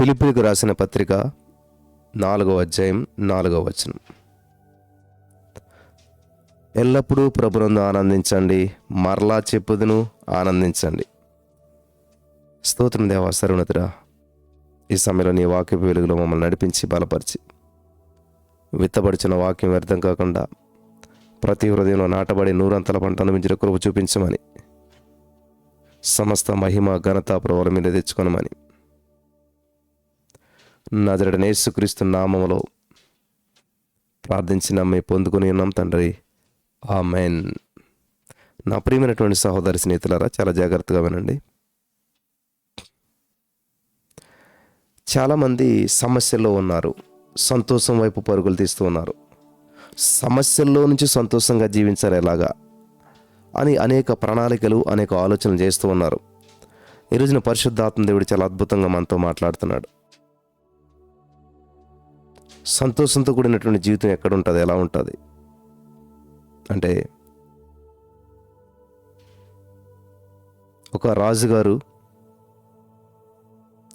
పిలిపిలికి రాసిన పత్రిక నాలుగవ అధ్యాయం నాలుగవ వచనం. ఎల్లప్పుడూ ప్రభునందు ఆనందించండి మరలా చెప్పుదును ఆనందించండి. స్తోత్రం దేవా సర్వనతురా ఈ సమయంలో నీ వాక్య వెలుగులో మమ్మల్ని నడిపించి బలపరిచి విత్తబడిచిన వాక్యం వ్యర్థం కాకుండా ప్రతి హృదయంలో నాటబడి నూరంతల పంటను మించిన కృప చూపించమని సమస్త మహిమ ఘనత ప్రభుల మీద తెచ్చుకొనమని నజరడ నేసుక్రీస్తు నామములో ప్రార్థించిన మీ పొందుకుని ఉన్నాం తండ్రి. ఆ మెయిన్ నా ప్రియమైనటువంటి సహోదరి స్నేహితులారా చాలా జాగ్రత్తగా వినండి. చాలామంది సమస్యల్లో ఉన్నారు సంతోషం వైపు పరుగులు తీస్తూ ఉన్నారు. సమస్యల్లో నుంచి సంతోషంగా జీవించారు ఎలాగా అని అనేక ప్రణాళికలు అనేక ఆలోచనలు చేస్తూ ఉన్నారు. ఈరోజున పరిశుద్ధాత్మ దేవుడు చాలా అద్భుతంగా మనతో మాట్లాడుతున్నాడు. సంతోషంతో కూడినటువంటి జీవితం ఎక్కడ ఉంటుంది? ఎలా ఉంటుంది? అంటే ఒక రాజుగారు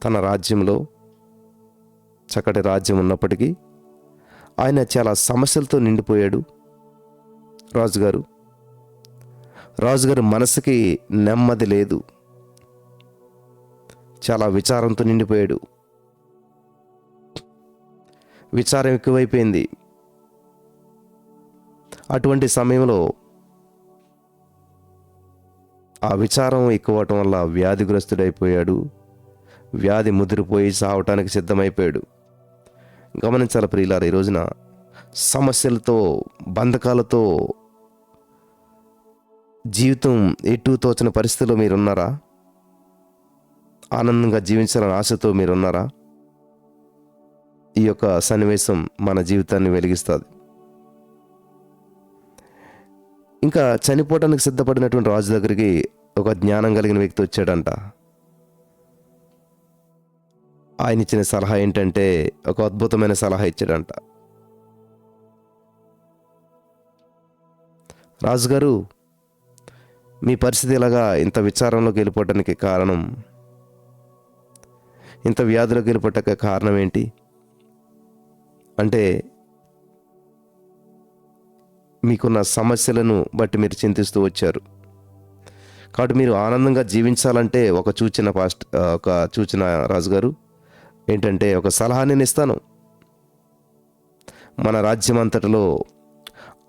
తన రాజ్యంలో చక్కటి రాజ్యం ఉన్నప్పటికీ ఆయన చాలా సమస్యలతో నిండిపోయాడు రాజుగారు. రాజుగారు మనసుకి నెమ్మది లేదు. చాలా విచారంతో నిండిపోయాడు. విచారం ఎక్కువైపోయింది. అటువంటి సమయంలో ఆ విచారం ఎక్కువటం వల్ల వ్యాధిగ్రస్తుడైపోయాడు. వ్యాధి ముదిరిపోయి చావటానికి సిద్ధమైపోయాడు. గమనించాలి ప్రియులారు ఈ రోజున సమస్యలతో బంధకాలతో జీవితం ఎటు తోచిన పరిస్థితిలో మీరున్నారా? ఆనందంగా జీవించాలని ఆశతో మీరున్నారా? ఈ యొక్క సన్నివేశం మన జీవితాన్ని వెలిగిస్తుంది. ఇంకా చనిపోవడానికి సిద్ధపడినటువంటి రాజు దగ్గరికి ఒక జ్ఞానం కలిగిన వ్యక్తి వచ్చాడంట. ఆయన ఇచ్చిన సలహా ఏంటంటే ఒక అద్భుతమైన సలహా ఇచ్చాడంట. రాజుగారు మీ పరిస్థితి ఇలాగా ఇంత విచారంలోకి వెళ్ళిపోవటానికి కారణం ఇంత వ్యాధిలోకి వెళ్ళిపోవటానికి కారణం ఏంటి? అంటే మీకున్న సమస్యలను బట్టి మీరు చింతిస్తూ వచ్చారు. కాబట్టి మీరు ఆనందంగా జీవించాలంటే ఒక సూచన పాస్ట్ ఒక సూచన రాజుగారు ఏంటంటే ఒక సలహా నేను ఇస్తాను. మన రాజ్యం అంతటిలో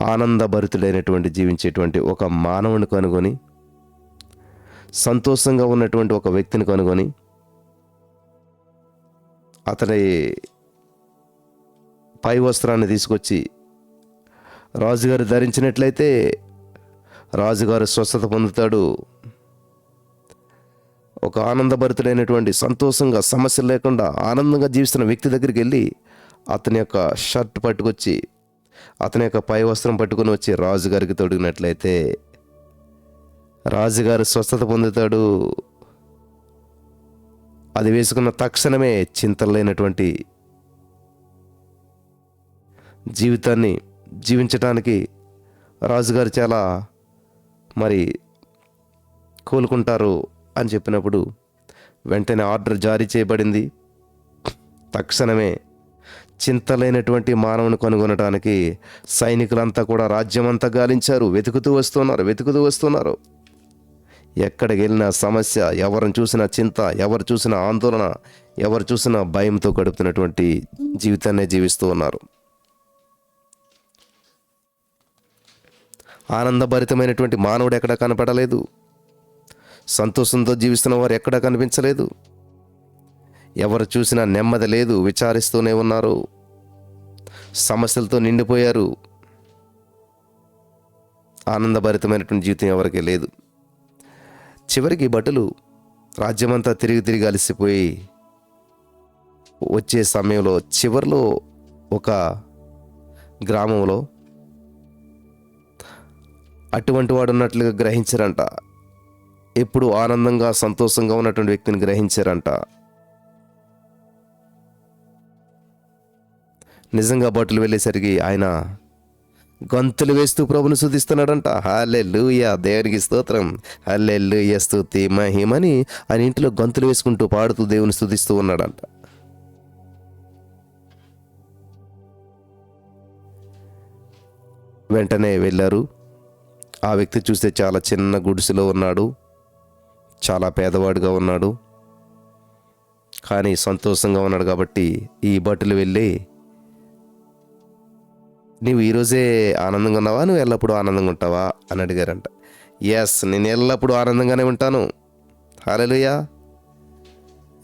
ఆనందభరితుడైనటువంటి జీవించేటువంటి ఒక మానవుని కనుగొని సంతోషంగా ఉన్నటువంటి ఒక వ్యక్తిని కనుగొని అతని పై వస్త్రాన్ని తీసుకొచ్చి రాజుగారు ధరించినట్లయితే రాజుగారు స్వస్థత పొందుతాడు. ఒక ఆనందభరితుడైనటువంటి సంతోషంగా సమస్య లేకుండా ఆనందంగా జీవిస్తున్న వ్యక్తి దగ్గరికి వెళ్ళి అతని యొక్క షర్ట్ పట్టుకొచ్చి అతని యొక్క పై వస్త్రం పట్టుకొని వచ్చి రాజుగారికి తొడిగినట్లయితే రాజుగారు స్వస్థత పొందుతాడు. అది వేసుకున్న తక్షణమే చింతలు లేనటువంటి జీవితాన్ని జీవించటానికి రాజుగారు చాలా మరి కోలుకుంటారు అని చెప్పినప్పుడు వెంటనే ఆర్డర్ జారీ చేయబడింది. తక్షణమే చింతలైనటువంటి మానవుని కనుగొనడానికి సైనికులంతా కూడా రాజ్యమంతా గాలించారు. వెతుకుతూ వస్తున్నారు వెతుకుతూ వస్తున్నారు. ఎక్కడికి వెళ్ళినా సమస్య ఎవరిని చూసినా చింత ఎవరు చూసినా ఆందోళన ఎవరు చూసినా భయంతో గడుపుతున్నటువంటి జీవితాన్ని జీవిస్తూ ఉన్నారు. ఆనందభరితమైనటువంటి మానవుడు ఎక్కడా కనపడలేదు. సంతోషంతో జీవిస్తున్న వారు ఎక్కడా కనిపించలేదు. ఎవరు చూసినా నెమ్మది లేదు విచారిస్తూనే ఉన్నారు. సమస్యలతో నిండిపోయారు. ఆనందభరితమైనటువంటి జీవితం ఎవరికీ లేదు. చివరికి భటులు రాజ్యమంతా తిరిగి తిరిగి అలసిపోయి వచ్చే సమయంలో చివరిలో ఒక గ్రామంలో అటువంటి వాడు ఉన్నట్లుగా గ్రహించరంట. ఎప్పుడు ఆనందంగా సంతోషంగా ఉన్నటువంటి వ్యక్తిని గ్రహించారంట. నిజంగా బట్టలు వెళ్ళేసరికి ఆయన గంతులు వేస్తూ ప్రభుని శుద్ధిస్తున్నాడంట. హల్లే లూయా దేవునికి స్తోత్రం. హల్లే లూయ స్థుతి మహిమని ఆయన ఇంట్లో గంతులు వేసుకుంటూ పాడుతూ దేవుని స్థుతిస్తూ ఉన్నాడంట. వెంటనే వెళ్ళారు. ఆ వ్యక్తి చూస్తే చాలా చిన్న గుడిసెలో ఉన్నాడు. చాలా పేదవాడిగా ఉన్నాడు. కానీ సంతోషంగా ఉన్నాడు కాబట్టి ఈ భటులు వెళ్ళి నువ్వు ఈరోజే ఆనందంగా ఉన్నావా? నువ్వు ఎల్లప్పుడూ ఆనందంగా ఉంటావా? అని అడిగారంట. ఎస్ నేను ఎల్లప్పుడూ ఆనందంగానే ఉంటాను. హాలలుయా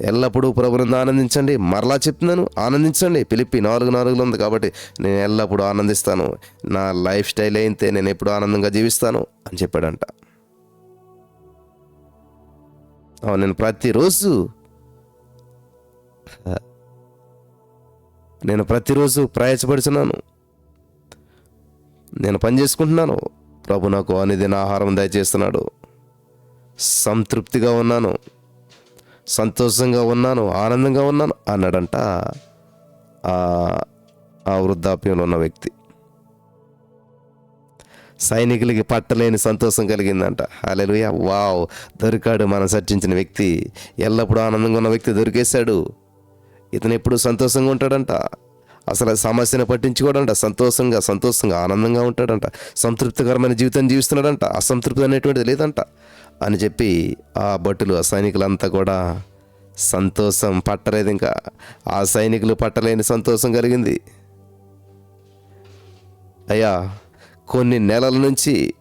ఎల్లప్పుడూ ప్రభునందు ఆనందించండి. మరలా చెప్తున్నాను ఆనందించండి. పిలిపి నాలుగు నాలుగులో ఉంది కాబట్టి నేను ఎల్లప్పుడూ ఆనందిస్తాను. నా లైఫ్ స్టైల్ అయితే నేను ఎప్పుడు ఆనందంగా జీవిస్తాను అని చెప్పాడంట. అవును నేను ప్రతిరోజు నేను ప్రతిరోజు ప్రయాసపడుచున్నాను. నేను పని చేసుకుంటున్నాను. ప్రభు నాకు అనుదిన ఆహారం దయచేస్తున్నాడు. సంతృప్తిగా ఉన్నాను. సంతోషంగా ఉన్నాను ఆనందంగా ఉన్నాను అన్నాడంట ఆ- వృద్ధాప్యంలో ఉన్న వ్యక్తి. సైనికులకి పట్టలేని సంతోషం కలిగిందంట. అలెలుయ వావ్ దొరికాడు మనం చర్చించిన వ్యక్తి. ఎల్లప్పుడూ ఆనందంగా ఉన్న వ్యక్తి దొరికేశాడు. ఇతను ఎప్పుడు సంతోషంగా ఉంటాడంట. అసలు సమస్యను పట్టించుకోడంట. సంతోషంగా సంతోషంగా ఆనందంగా ఉంటాడంట. సంతృప్తికరమైన జీవితం జీవిస్తున్నాడంట. అసంతృప్తి అనేటువంటిది లేదంట. అని చెప్పి ఆ భటులు ఆ సైనికులంతా కూడా సంతోషం పట్టలేదు ఇంకా. ఆ సైనికులు పట్టలేని సంతోషం కలిగింది. అయ్యా కొన్ని నెలల నుంచి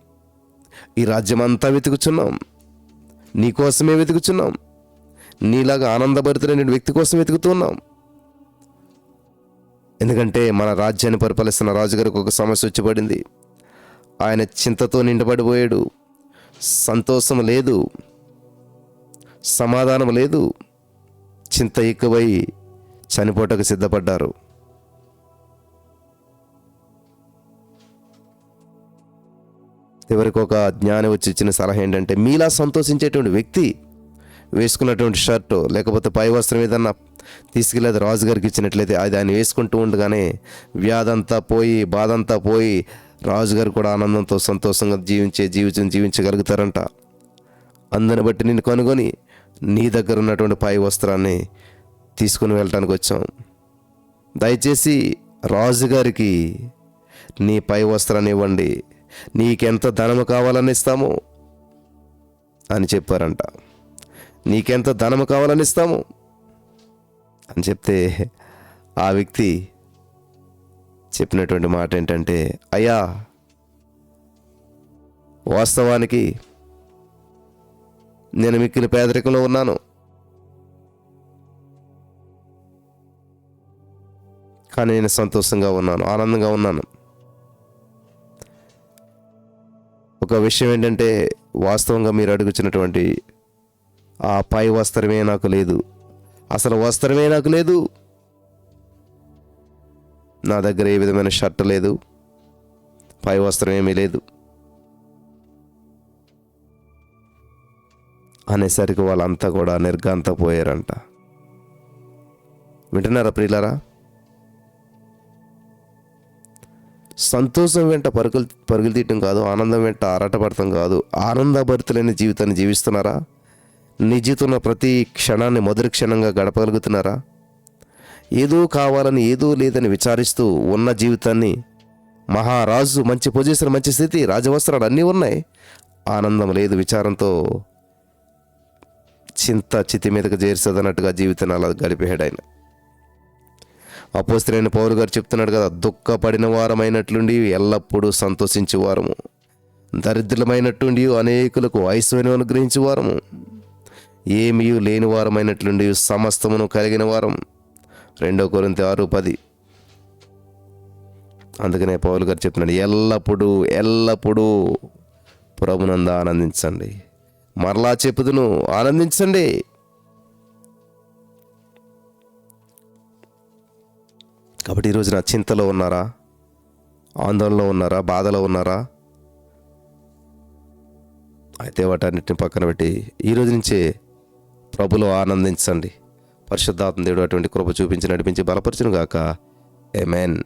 ఈ రాజ్యమంతా వెతుకుచున్నాం. నీకోసమే వెతుకుచున్నాం. నీలాగా ఆనందభరితులైన వ్యక్తి కోసం వెతుకుతున్నాం ఎందుకంటే మన రాజ్యాన్ని పరిపాలిస్తున్న రాజుగారికి ఒక సమస్య వచ్చి పడింది ఆయన చింతతో నిండబడిపోయాడు. సంతోషం లేదు సమాధానం లేదు చింత ఎక్కువై చనిపోటకు సిద్ధపడ్డారు. చివరికి ఒక జ్ఞాని వచ్చి ఇచ్చిన సలహా ఏంటంటే మీలా సంతోషించేటువంటి వ్యక్తి వేసుకున్నటువంటి షర్టు లేకపోతే పై వస్త్రం ఏదన్నా తీసుకెళ్ళి అది రాజుగారికి ఇచ్చినట్లయితే అది ఆయన వేసుకుంటూ ఉండగానే వ్యాధంతా పోయి బాధంతా పోయి రాజుగారు కూడా ఆనందంతో సంతోషంగా జీవించే జీవితం జీవించగలుగుతారంట. అందుని బట్టి నేను కనుగొని నీ దగ్గర ఉన్నటువంటి పై వస్త్రాన్ని తీసుకుని వెళ్ళటానికి వచ్చాం. దయచేసి రాజుగారికి నీ పై వస్త్రాన్ని ఇవ్వండి. నీకెంత ధనము కావాలని ఇస్తాము అని చెప్పారంట. నీకెంత ధనము కావాలని ఇస్తాము అని చెప్తే ఆ వ్యక్తి చెప్పినటువంటి మాట ఏంటంటే అయ్యా వాస్తవానికి నేను మిక్కిలి పేదరికంలో ఉన్నాను. కానీ నేను సంతోషంగా ఉన్నాను ఆనందంగా ఉన్నాను. ఒక విషయం ఏంటంటే వాస్తవంగా మీరు అడుగుచినటువంటి ఆ పై వస్త్రమే నాకు లేదు. అసలు వస్త్రమే నాకు లేదు. నా దగ్గర ఏ విధమైన షర్ట్ లేదు. పై వస్త్రం ఏమీ లేదు. అనేసరికి వాళ్ళంతా కూడా నిర్గాంత పోయారంట. వింటున్నారా ప్రియులరా? సంతోషం వెంట పరుగులు పరుగులు తీయటం కాదు ఆనందం వెంట ఆరాటపడటం కాదు ఆనందభరితులైన జీవితాన్ని జీవిస్తున్నారా? నీ జీవితంలో ప్రతి క్షణాన్ని మొదటి క్షణంగా గడపగలుగుతున్నారా? ఏదో కావాలని ఏదో లేదని విచారిస్తూ ఉన్న జీవితాన్ని మహారాజు మంచి పొజిషన్ మంచి స్థితి రాజవస్త్రాలు అన్నీ ఉన్నాయి. ఆనందం లేదు విచారంతో చింత చితి మీదకు చేరుస్తుందన్నట్టుగా జీవితాన్ని అలా గడిపేయాడు ఆయన. అపోస్త్రైన పౌరు గారు చెప్తున్నాడు కదా దుఃఖపడిన వారమైనట్లుండి ఎల్లప్పుడూ సంతోషించే వారము దరిద్రమైనట్టుండి అనేకులకు ఐశ్వర్యం అనుగ్రహించేవారము. ఏమీ లేని వారమైనట్లుండి సమస్తమును కలిగిన వారం. రెండో కొరింత ఆరు పది. అందుకనే పౌలు గారు చెప్తున్నాడు ఎల్లప్పుడూ ఎల్లప్పుడూ ప్రభునంద ఆనందించండి. మరలా చెప్పుదును ఆనందించండి. కాబట్టి ఈరోజు నా చింతలో ఉన్నారా? ఆందోళనలో ఉన్నారా? బాధలో ఉన్నారా? అయితే వాటన్నిటిని పక్కన పెట్టి ఈ రోజు నుంచే ప్రభులో ఆనందించండి. పరిశుద్ధాత్మ దేవుడు అటువంటి కృప చూపించి నడిపించి బలపరచును గాక ఎమెన్